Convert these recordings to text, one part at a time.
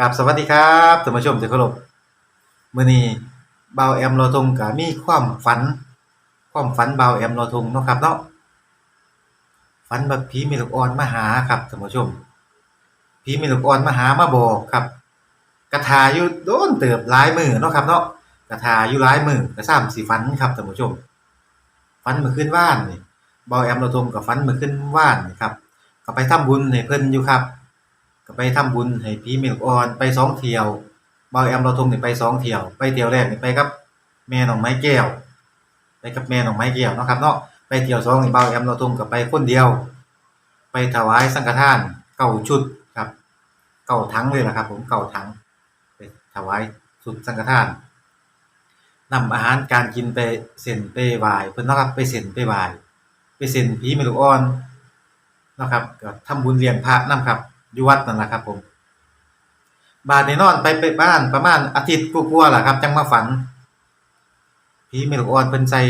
กับสวัสดีครับท่านผู้ชมที่เคารพมื้อนี้บ่าวแอมโลทงก็มีความฝัน ความฝันบ่าวแอมโลทงเนาะครับเนาะฝันว่าผีม่ลูกอ่อนมาหาครับท่านผู้ชมผีม่ลูกอ่อนมาหามาบอกครับกระทาอยู่โดนเติบหลายมือเนาะครับเนาะกระทาอยู่หลายมือก็ซ้ำสิฝันครับท่านผู้ชมฝันเมื่อคืนว่านนี่บ่าวแอมโลทงก็ฝันเมื่อคืนว่านนี่ครับก็ไปทำบุญให้เพิ่นอยู่ครับ ก็ไปทำบุญให้ผีแม่ลูกอ่อนไปสองเที่ยวบาแอมเราทงนี่ไปสองเที่ยว ไปเที่ยวแรกนี่ไปกับ แม่น้องไม้แก้ว ไปกับแม่น้องไม้แก้วเนาะครับเนาะไปเที่ยวสองนี่บ่าแอมเราทงก็ไปคนเดียว ไปถวายสังฆทานเก้าชุดครับ เก้าถังเลยล่ะครับ ผมเก้าถังไปถวายสุดสังฆทานนำอาหารการกินไปเส้นไปไหว้เพิ่นนะครับไปเส้นไปไหว้ไปเส้นผีแม่ลูกอ่อนนะครับก็ทำบุญเลี้ยงพระนํครับ อยู่วัดนั่นแหละครับ ผม บาดนี้นอนไปไปบ้านประมาณอาทิตย์กว่าๆล่ะครับ จังมาฝันผีเมลกออนเพิ่นใส่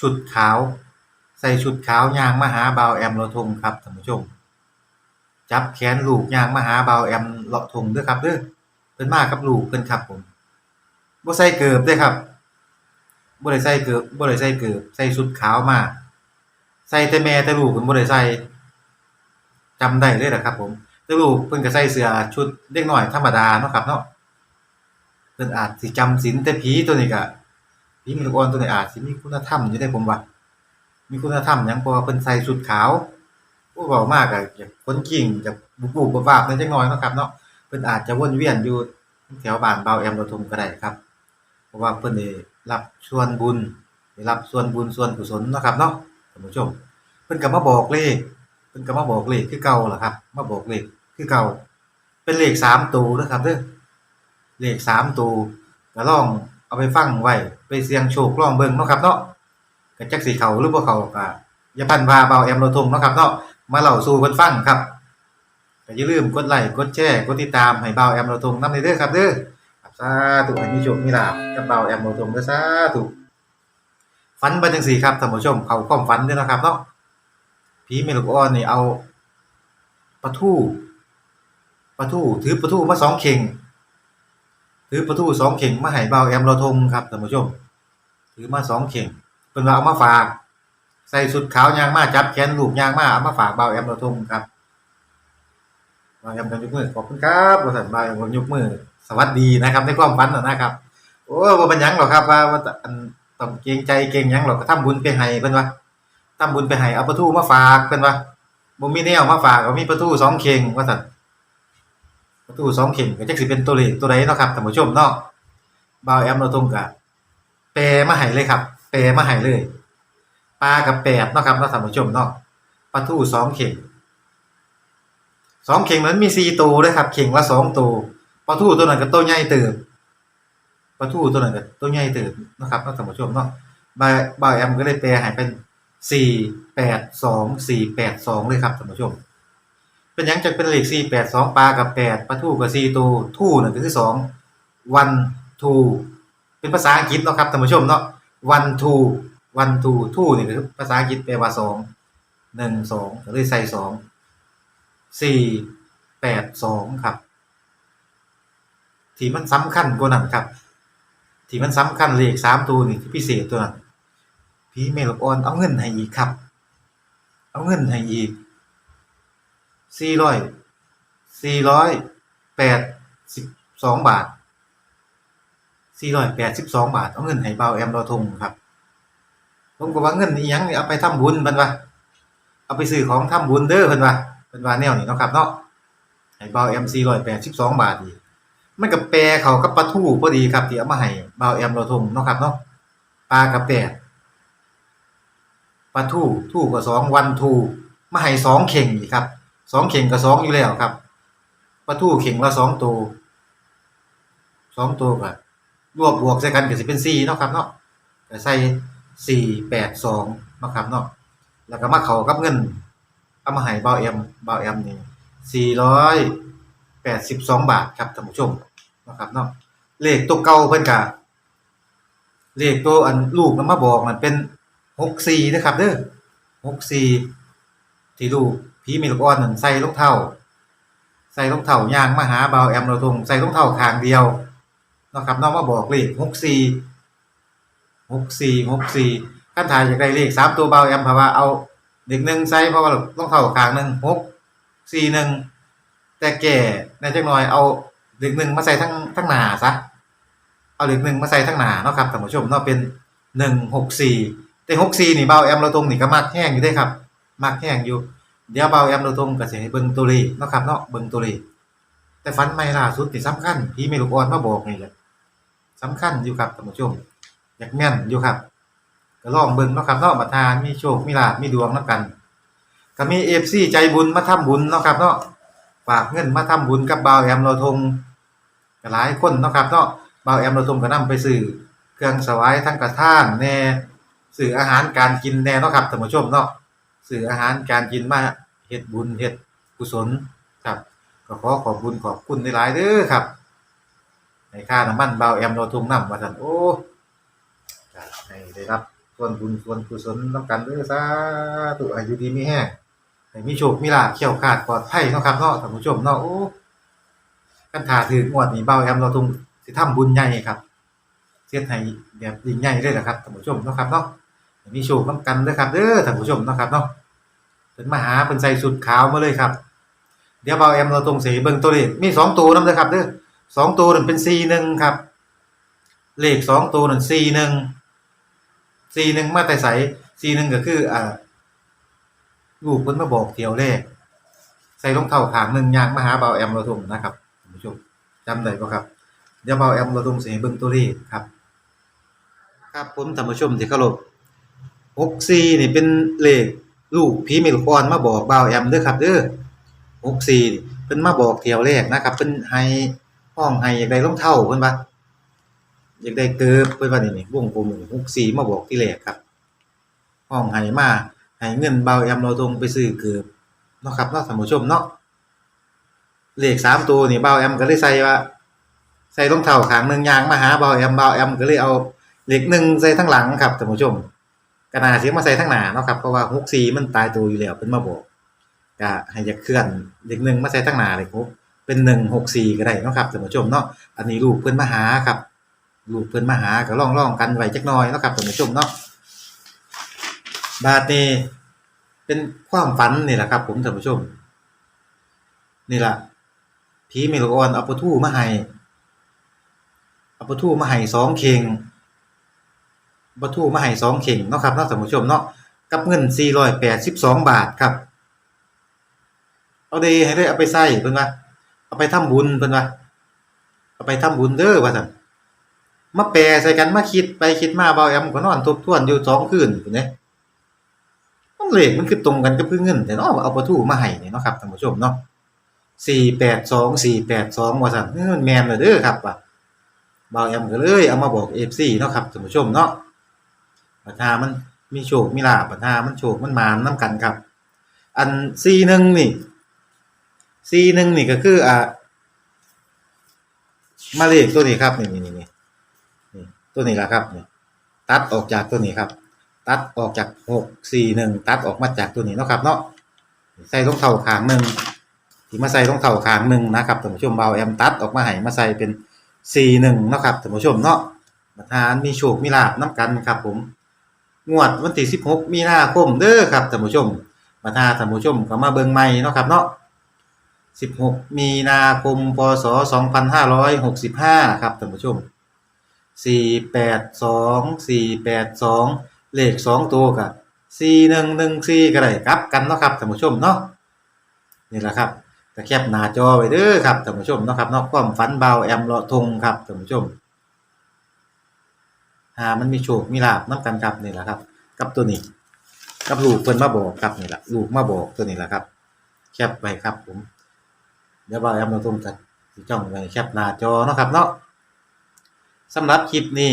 ชุดขาว ใส่ชุดขาวยางมาหาบาวแอมโลทงครับท่านผู้ชม จับแขนลูกยางมาหาบาวแอมเลาะทงเด้อครับเด้อเพิ่นมากับลูกเพิ่นครับผมบ่ใส่เกิบเด้ครับบ่ได้ใส่เกิบบ่ได้ใส่เกิบใส่ชุดขาวมา ใส่แต่แม่แต่ลูกเพิ่นบ่ได้ใส่ จำได้เลยนะครับ ผมแต่ลูกเพิ่นก็ใส่เสื้อชุดเด็กน้อยธรรมดาเนาะครับเนาะเพิ่นอาจสิจำศีลแต่ผีตัวนี้ก็ผีมีลูกอ่อนตัวนี้อาจสิมีคุณธรรมอยู่ได้ผมว่ามีคุณธรรมหยังเพราะว่าเพิ่นใส่ชุดขาวโอ้เว้ามากก็อยากคนกิ่งจะบุบๆบาบๆนั่นจักหน่อยเนาะครับเนาะเพิ่นอาจจะวนเวียนอยู่แถวบ้านเบาแอมโรทุมก็ได้ครับ เพราะว่าเพิ่นได้รับส่วนบุญได้รับส่วนบุญส่วนกุศลเนาะครับเนาะท่านผู้ชม เพิ่นก็มาบอกเลข พิ่นก็มาบอกเลขคือเก่าล่ะครับ มาบอกเลขคือเก่า เป็นเลข3ตัวเด้อครับเด้อเลข3ตัวก็ลองเอาไปฟังไว้ไปเสี่ยงโชคลองเบิ่งเนาะครับเนาะก็จักสิเขาหรือบ่เขาก็อย่าพันว่าเบาแอมเราทงเนาะครับเนาะมาเล่าสู่เพิ่นฟังครับก็อย่าลืมกดไลค์กดแชร์กดติดตามให้เบาแอมเราทงนำเด้อครับเด้อครับสาธุให้มีโชคมีลาภกับเบาแอมเราทงเด้อสาธุฝันไปจังซี่ครับท่านผู้ชมเขาความฝันเด้อนะครับเนาะ ผีเมลูกอ่อนนี่เอาปลาทู่ปลาทู่ถือปลาทู่มาสองเข่ง ถือปลาทู่สองเข่งมาให้เบาแอมโรทงครับท่านผู้ชม ถือมาสองเข่งเพิ่นว่าเอามาฝาก ใส่ชุดขาวยางมาจับแขนลูกยางมาเอามาฝากเบาแอมโรทงครับเบาแอมกันยกมือขอบคุณครับบ่ซั่นเบาแอมก็ยกมือสวัสดีนะครับ ในความฝันนะครับ โอ้บ่เป็นยังหรอกครับว่าว่าอันต้องเกรงใจเกรงยังหรอกก็ทำบุญไปให้เพิ่นว่า ทำบุญไปให้เอาปลาทูมาฝากเพิ่นว่าบ่มีแนวมาฝากก็มีปลาทูสองเข่งว่าซั่นปลาทูสองเข่งก็จักสิเป็นตัวเลขตัวใดเนาะครับท่านผู้ชมเนาะบ่าวแอมเราตรงก็แปลมาให้เลยครับ แปลมาให้เลยปลากับแปดเนาะครับเนาะท่านผู้ชมเนาะปลาทูสองเข่งสองเข่งนั้นมีสี่ตัวเด้อครับ เข่งละสองตัวปลาทูตัวนั้นก็ตัวใหญ่เติบปลาทูตัวนั้นก็ตัวใหญ่เติบเนะครับเนาะท่านผู้ชมเนาะบ่าวบ่าวแอมก็เลยแปลให้เป็น สี่แปดสองสี่แปดสองเลยครับท่านผู้ชม เป็นยังจะเป็นเลขสี่แปดสองปลากับแปดปลาทูกับสี่ตัวทูนั่นก็คือสองวันทูเป็นภาษาอังกฤษเนาะครับท่านผู้ชมเนาะวันทูวันทูทูนี่คือภาษาอังกฤษแปลว่าสองหนึ่งสองก็เลยใส่สองสี่แปดสองครับ ที่มันสำคัญกว่านั้นครับ ที่มันสำคัญเลขสามตัวนี่ที่พิเศษตัวนั้น ผีเมลกอ่อนเอาเงินให้อีกครับ เอาเงินให้อีกสี่ร้อยสี่ร้อยแปดสิบสองบาทสี่ร้อยแปดสิบสองบาท เอาเงินให้เบาแอมเราทงครับ ผมก็ว่าเงินอีหยังนี่เอาไปทำบุญเพิ่นว่าเอาไปซื้อของทำบุญเด้อเพิ่นว่าเพิ่นว่าแนวนี้เนาะครับเนาะให้เบาแอมสี่ร้อยแปดสิบสองบาทอีกมันก็แปลเขากับปลาทูพอดีครับที่เอามาให้เบาแอมเราทงเนาะครับเนาะปลากับแปด ปลาทูทูก็สองวันทูมาให้สองเข่งอีกครับสองเข่งก็สองอยู่แล้วครับปลาทูเข่งละสองตัวสองตัวก็รวบบวกใส่กันก็สิเป็นสี่เนาะครับเนาะใส่สี่แปดสองเนาะครับเนาะแล้วก็มาเขากับเงินเอามาให้เบาเอ็มเบาเอ็มนี่สี่ร้อยแปดสิบสองบาทครับท่านผู้ชมนาะครับเนาะเลขตัวเก่าเพิ่นก็เลขตัวอันลูกนำมาบอกมันเป็น หกสี่นะครับเด้อหกสี่ที่ลูกผีเมลูกอ่อนนั่นใส่รองเท้าใส่รองเท้ายางมาหาเบาแอมเราทงใส่รองเท้าข้างเดียวนะครับเนาะมาบอกเลข64 64 64คันถ่ายอยากได้เลขสามตัวเบาแอมเพราะว่าเอาเด็กหนึ่งใส่เพราะว่ารองเท้าข้างหนึ่ง6 41แต่แก่ในจักหน่อยเอาเด็กหนึ่งมาใส่ทั้งทั้งหนาซะเอาเด็กหนึ่งมาใส่ทั้งหนาเนาะครับท่านผู้ชมเนาะเป็น164 แต่64นี่เบาแอมเราตรงนี่ก็มักแห้งอยู่เด้ครับมักแห้งอยู่ เดี๋ยวเบาแอมเราตรงก็สิให้เบิ่งตัวเลขเนาะครับเนาะเบิ่งตัวเลขแต่ฝันใหม่ล่าสุดนี่สำคัญพี่แม่ลูกอ่อนมาบอกนี่แหละสำคัญอยู่ครับท่านผู้ชม อยากแม่นอยู่ครับก็ลองเบิ่งเนาะครับเนาะบัดทานมีโชคมีลาภมีดวงนํกันก็มี FC ใจบุญมาทำบุญเนาะครับเนาะฝากเงินมาทำบุญกับเบาแอมเราทงก็หลายคนเนาะครับเนาะเบาแอมเราทงก็นํไปซื้อเครื่องสวายทั้งกระท่านแน่ ซื้ออาหารการกินแน่เนาะครับท่านผู้ชมเนาะสื่ออาหารการกินมาเฮ็ดบุญเฮ็ดกุศลครับก็ขอขอบคุณขอบคุณหลายเด้อครับในค่าน้ำมันเบาแอมโนทุ่งน้ำว่าซั่นโอ้ให้ได้รับส่วนบุญส่วนกุศลนํกันด้อสาธุอายุดีมีแฮงให้มีโชคมีลาภเขี้ยวขาดปลอดภัยเนาะครับเนาะท่านผู้ชมเนาะโอ้กันถาถึงงวดนี้เบาแอมโนทุ่งสิทำบุญใหญ่ครับเฮ็ดให้แบบยิ่งใหญ่เลยล่ะครับท่านผู้ชมเนาะครับเนาะ มีโชคนำกันเด้อครับเด้อท่านผู้ชมนะครับเนาะเพิ่นมาหาเพิ่นใส่สุดขาวมาเลยครับ เดี๋ยวเบาแอมเราตรงสีเบิ่งตัวเลขมีสองตัวนํเด้อครับเด้อสองตัวนั่นเป็น41ครับ เลขสองตัวนั่น41 41มาแต่ไส41ก็คืออ่าลูกเพิ่นมาบอกเที่ยวแรกใส่รองเท้าข้างหนึ่งยางมาหาเบาแอมเราตรงนะครับท่านผู้ชมจำได้บ่ครับเดี๋ยวเบาแอมเราตรงสิให้เบิ่งตัวเลขครับ ครับผมท่านผู้ชมที่เคารพ 64นี่เป็นเลขลูกผีเมลกอนมาบอกบ่าวแอมเด้อครับเด้อ64นี่เพิ่นมาบอกเที่ยวแรกนะครับเพิ่นให้ห้องให้อยากได้รองเท้าเพิ่นว่าอยากได้เกิบเพิ่นว่านี่นี่วงกลมนี่มาบอกที่แรกครับ ห้องให้มาให้เงินบ่าวแอมเราตรงไปซื้อเกิบเนาะครับเนาะท่านผู้ชมเนาะเลขสามตัวนี่บ่าวแอมก็เลยใส่ว่าใส่รองเท้าขางหนึงยางมาหาบ่าวแอมบ่าวแอมก็เลยเอาเลขหนึ่งใส่ทั้งหลังครับท่านผู้ชม กระนาเสียมาใส่ทั้งหนาเนาะครับเพราะว่า64มันตายตัวอยู่แล้วเพิ่นมาบอกก็ให้อยากเคลื่อนเด็กหนึ่งมาใส่ทั้งหนาเลยครับเป็น164ก็ได้เนาะครับท่านผู้ชมเนาะอันนี้ลูกเพิ่อนมาหาครับลูกเพิ่อนมาหาก็ลองๆกันไว้จักน่อยเนาะครับท่านผู้ชมเนาะบาดนี้เป็นความฝันนี่แหละครับ ผมท่านผู้ชม นี่แหละผีเมลกอนเอาปลาทูมาให้เอาปลาทูมาให้สองเข่ง บรรทุกมาให้2เข่งเนาะครับเนาะท่านผู้ชมเนาะกับเงิน 482 บาทครับ เอาเดให้เลยเอาไปใช้เพิ่นว่าเอาไปทำบุญเพิ่นว่าเอาไปทำบุญเด้อว่าซั่นมาแปรใส่กันมาคิดไปคิดมาเบาแอมก็นอนทบทวนอยู่2คืนพุ่นเด้มันเลขมันคือตรงกันกับคือเงินแต่เนาะเอาปลาทูมาให้นี่เนาะครับท่านผู้ชมเนาะ482 482ว่าซั่นเออมันแม่นเด้อครับว่าเบาแอมก็เลยเอามาบอก FC เนาะครับท่านผู้ชมเนาะ ปัญหามันมีโชคมีลาภปัญหามันโชคมันมานนํกันครับ อัน41นี่41นี่ก็คืออ่ามาเลขตัวนี้ครับนี่ๆๆนี่ตัวนี้ละครับนี่ตัดออกจากตัวนี้ครับ ตัดออกจาก641ตัดออกมาจากตัวนี้เนาะครับ เนาะใส่รองเท้าขางหนึ่งที่มาใส่รองเท้าขางหนึ่งนะครับท่านผู้ชมเบาแอมตัดออกมาให้มาใส่เป็น41เนาะครับท่านผู้ชมเนาะประธานมีโชคมีลาภนํกันครับผม งวดวันที่16 มีนาคมเด้อครับท่านผู้ชม มาถ้าท่านผู้ชมก็มาเบิ่งใหม่เนาะครับเนาะ16 มีนาคม พศ 2565 ครับท่านผู้ชม 482 482 เลข 2 ตัวก็4114ก็ได้กลับกันเนาะครับท่านผู้ชมเนาะนี่แหละครับก็แคปหน้าจอไว้เด้อครับท่านผู้ชมเนาะครับเนาะความฝันเบาแอมเลาะทงครับท่านผู้ชม หามันมีโชคมีลาภนํกันครับนี่แหละครับ กับตัวนี้กับลูกเพิ่นมาบอกครับนี่แหละลูกมาบอกตัวนี้แหละครับ แคปไว้ครับผม เดี๋ยวบ่าแอมเราตรงกันจ้องไว้แคปหน้าจอเนาะครับเนาะสำหรับคลิปนี้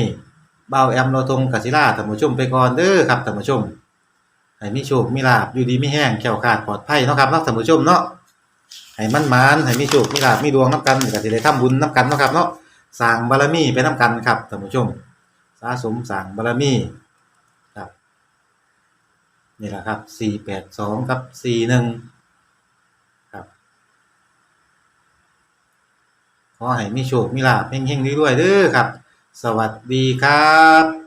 บ่าแอมเราตรงกัสิลาท่านผู้ชมไปก่อนเด้อครับท่านผู้ชมให้มีโชคมีลาภอยู่ดีไมีแห้งแคล้วคลาดปลอดภัยเนาะครับเนาะท่านผู้ชมเนาะให้มันมานให้มีโชคมีลาภมีดวงนํกันก็สิได้ทำบุญนํกันเนาะครับเนาะสร้างบารมีไปนํกันครับท่านผู้ชมะสมสั่งบารมีครับนี่แหละครับสี่แปดสองครับสี่หนึ่งครับขอให้มีโชคมีลาภเพ่งๆด้วยๆเด้วยครับ สวัสดีครับ